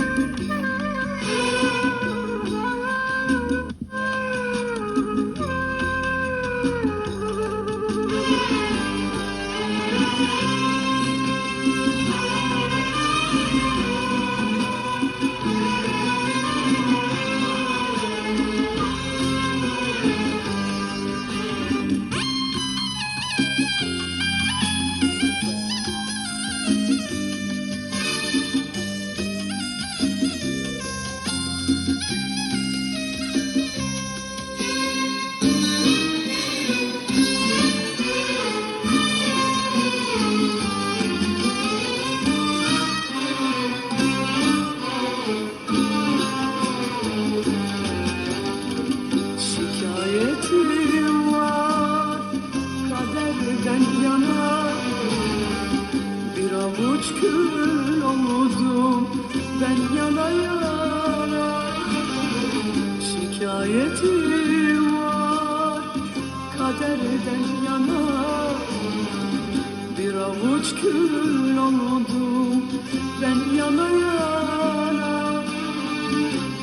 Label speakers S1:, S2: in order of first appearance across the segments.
S1: Bye. Kaderden yana Bir avuç kül oldum ben yana yana Şikayetim var. Kaderden yana Bir avuç kül oldum ben yana yana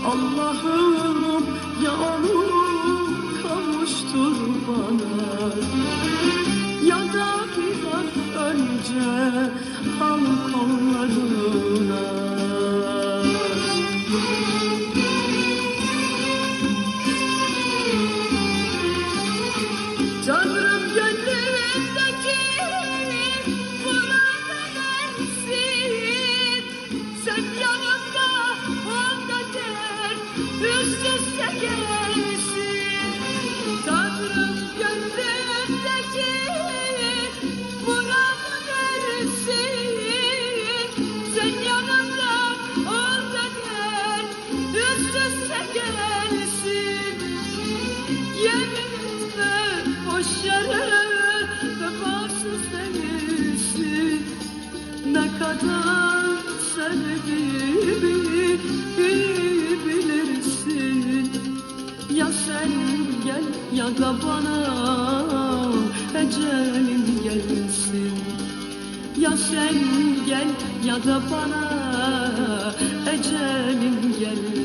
S1: Allah'ım ya onu al kollarına Tanrım gönlümdeki murada Sen yanımda onda der gel ya da bana. Ecelim gelsin. Ya sen gel ya da bana. Ecelim gelsin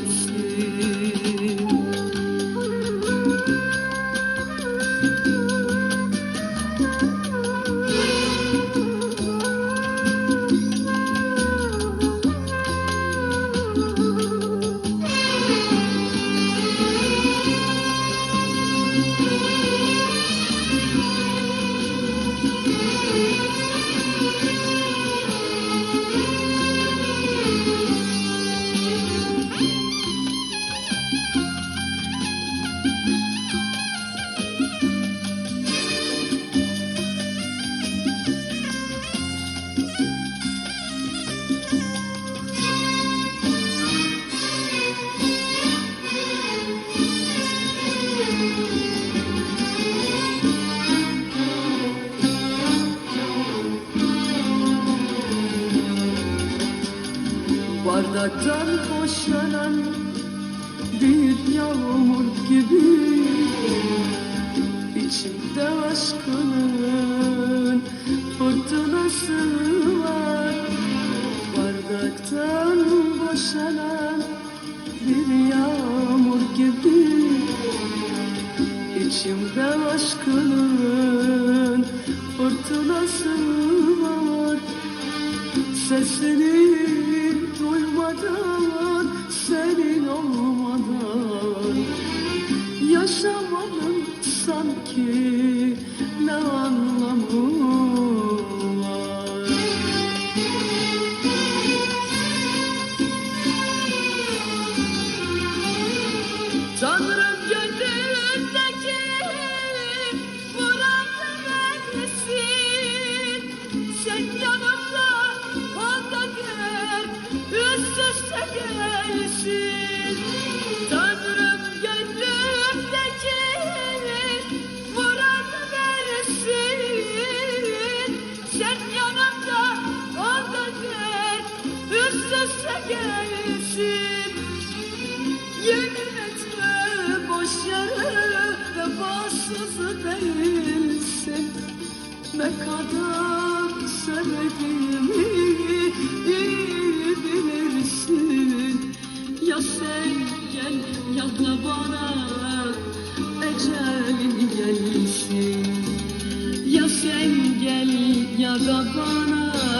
S1: Bardaktan boşanan bir yağmur gibi İçimde aşkının fırtınası var. Bardaktan boşanan bir yağmur gibi İçimde aşkının fırtınası var. Sesini duymadan, senin olmadan. Yaşamanın sanki ne anlamı vefasız değilsin Ne kadar sevdiğimi iyi bilirsin. Ya sen gel ya da bana ecelin gelsin. Ya sen gel ya da bana